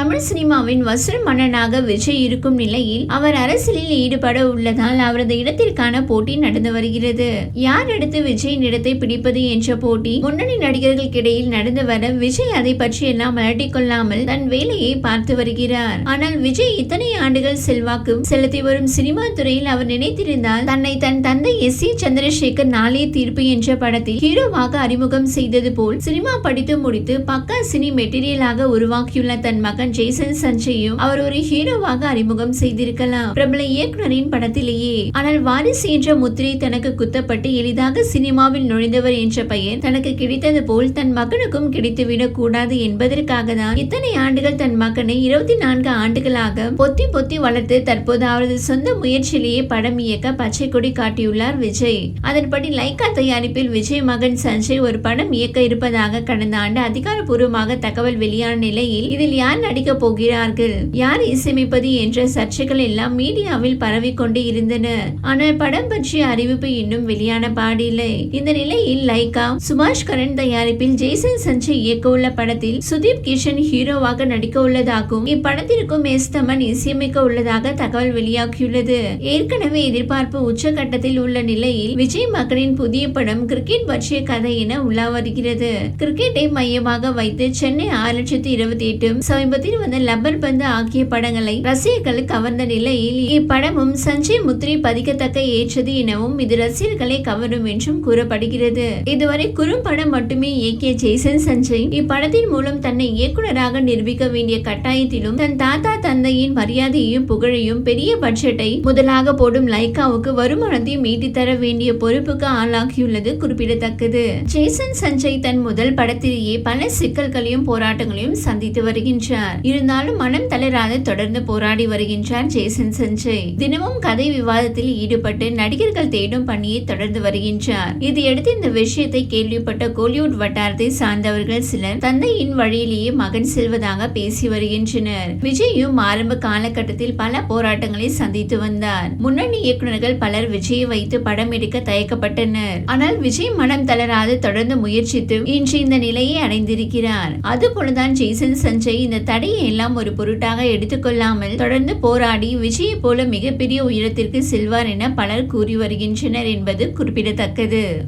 தமிழ் சினிமாவின் வசூல் மன்னனாக விஜய் இருக்கும் நிலையில் அவர் அரசியலில் ஈடுபட உள்ளதால் அவரது இடத்திற்கான போட்டி நடந்து வருகிறது. யார் அடுத்து விஜயின் இடத்தை பிடிப்பது என்ற போட்டி முன்னணி நடிகர்களுக்கிடையில் நடந்து வர விஜய் அதை பற்றி எல்லாம் அலட்டிக்கொள்ளாமல் தன் வேலையை பார்த்து வருகிறார். ஆனால் விஜய் இத்தனை ஆண்டுகள் செல்வாக்கு செலுத்தி வரும் சினிமா துறையில் அவர் நினைத்திருந்தால் தன்னை தன் தந்தை எஸ் சி சந்திரசேகர் நாளே தீர்ப்பு என்ற படத்தில் ஹீரோவாக அறிமுகம் செய்தது போல் சினிமா படித்து முடித்து பக்கா சினி மெட்டீரியலாக உருவாக்கியுள்ள தன் மகன் ஜெய்சன் சஞ்சயும் அவர் ஒரு ஹீரோவாக அறிமுகம் செய்திருக்கலாம். பிரபல இயக்குனரின் படத்திலேயே. ஆனால் வாரிசு என்ற முத்திரை தனக்கு குத்தப்பட்டு எளிதாக சினிமாவில் நுழைந்தவர் என்ற பெயர் தனக்கு கிடைத்தது போல் தன் மகனுக்கும் கிடைத்துவிடக் கூடாது என்பதற்காக தான் இத்தனை ஆண்டுகள் தன் மகனை இருபத்தி நான்கு ஆண்டுகளாக பொத்தி பொத்தி வளர்த்து தற்போது அவரது சொந்த முயற்சியிலேயே படம் இயக்க பச்சை கொடி காட்டியுள்ளார் விஜய். அதன்படி லைகா தயாரிப்பில் விஜய் மகன் சஞ்சய் ஒரு படம் இயக்க இருப்பதாக கடந்த ஆண்டு அதிகாரப்பூர்வமாக தகவல் வெளியான நிலையில் இதில் யார் நடிக்கப் போகிறார்கள். யார் இசையமைப்பது என்ற சர்ச்சைகள் எல்லாம் மீடியாவில் பரவிக்கொண்டு இருந்தன. ஆனால் படம் பற்றிய அறிவிப்பு இன்னும் வெளியான பாடில்லை. இந்த நிலையில் லைகா சுபாஷ் கரண் தயாரிப்பில் ஜெய்சன் சஞ்சய் இயக்க உள்ள படத்தில் சுதீப் கிஷன் ஹீரோவாக நடிக்க உள்ளதாகவும் இப்படத்திற்கும் எஸ் தமன் இசையமைக்க உள்ளதாக தகவல் வெளியாகியுள்ளது. ஏற்கனவே எதிர்பார்ப்பு உச்சகட்டத்தில் உள்ள நிலையில் விஜய் மகனின் புதிய படம் கிரிக்கெட் பற்றிய கதை என உலா வருகிறது கிரிக்கெட்டை மையமாக வைத்து சென்னை ஆறு லட்சத்தி இருபத்தி எட்டு சமீபத்தில் வந்த லப்பர் பந்து ஆகிய படங்களை ரசிகர்கள் கவர்ந்த நிலையில் இப்படமும் சஞ்சய் முத்ரி பதிக்கத்தக்க ஏற்றது எனவும் இது ரசிகர்களை கவரும் என்றும் கூறப்படுகிறது. இதுவரை குறும்படம் மட்டுமே இயக்கிய ஜெய்சன் சஞ்சய் இப்படத்தின் மூலம் தன்னை இயக்குனராக நிரூபிக்க வேண்டிய கட்டாயத்திலும் தன் தாத்தா தந்தையின் மரியாதையையும் புகழையும் பெரிய பட்ஜெட்டை முதலாக போடும் லைக்காவுக்கு வருமானத்தையும் ஈட்டித்தர வேண்டிய பொறுப்புக்கு ஆளாகியுள்ளது குறிப்பிடத்தக்கது. ஜேசன் சஞ்சய் தன் முதல் படத்திலேயே பல சிக்கல்களையும் போராட்டங்களையும் சந்தித்து வருகின்றார். இருந்தாலும் மனம் தளராது தொடர்ந்து போராடி வருகின்றார் ஜேசன் சஞ்சய். தினமும் கதை விவாதத்தில் ஈடுபட்டு நடிகர்கள் தேடும் பணியை தொடர்ந்து வருகின்றார். இதையடுத்து இந்த விஷயத்தை கேள்விப்பட்ட கோலிவுட் வட்டாரத்தை சார்ந்தவர்கள் சிலர் தந்தையின் வழியிலேயே மகன் செல்வதாக பேசி வருகின்றனர். விஜயும் ஆரம்ப காலகட்டத்தில் பல போராட்டங்களை சந்தித்து வந்தார். முன்னணி இயக்குநர்கள் பலர் விஜயை வைத்து படம் எடுக்க தயக்கப்பட்டனர். ஆனால் விஜய் மனம் தளராது தொடர்ந்து முயற்சித்து இன்று இந்த நிலையை அடைந்திருக்கிறார். அதுபோலதான் ஜெய்சன் சஞ்சய் இந்த தடை எல்லாம் ஒரு பொருட்டாக எடுத்துக்கொள்ளாமல் தொடர்ந்து போராடி விஜயை போல மிகப்பெரிய உயரத்திற்கு செல்வார் என பலர் கூறி வருகின்றனர் என்பது குறிப்பிடத்தக்கது.